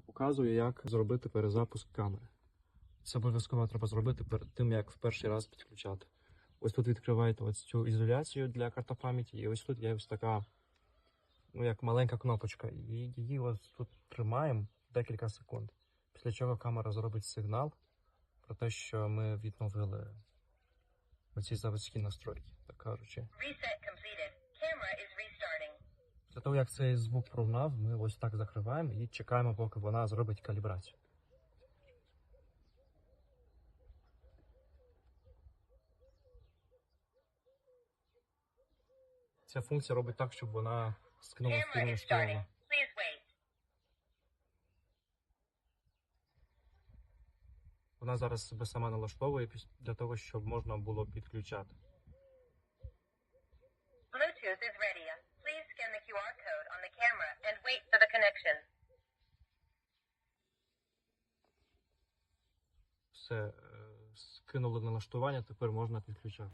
показую, як зробити перезапуск камери. Це обов'язково треба зробити перед тим, як в перший раз підключати. Ось тут відкриваєте ось цю ізоляцію для картопам'яті, і ось тут є ось така, ну як маленька кнопочка. І її ось тут тримаємо декілька секунд. Після чого камера зробить сигнал про те, що ми відновили оці заводські настройки, так кажучи. Reset completed. Camera is restarting. Після того, як цей звук пролунав, ми ось так закриваємо і чекаємо, поки вона зробить калібрацію. Ця функція робить так, щоб вона скинула. Please wait. Вона зараз себе сама налаштовує для того, щоб можна було підключати. Bluetooth is ready. QR code on the camera and wait for the connection. Все, е, скинули налаштування, тепер можна підключати.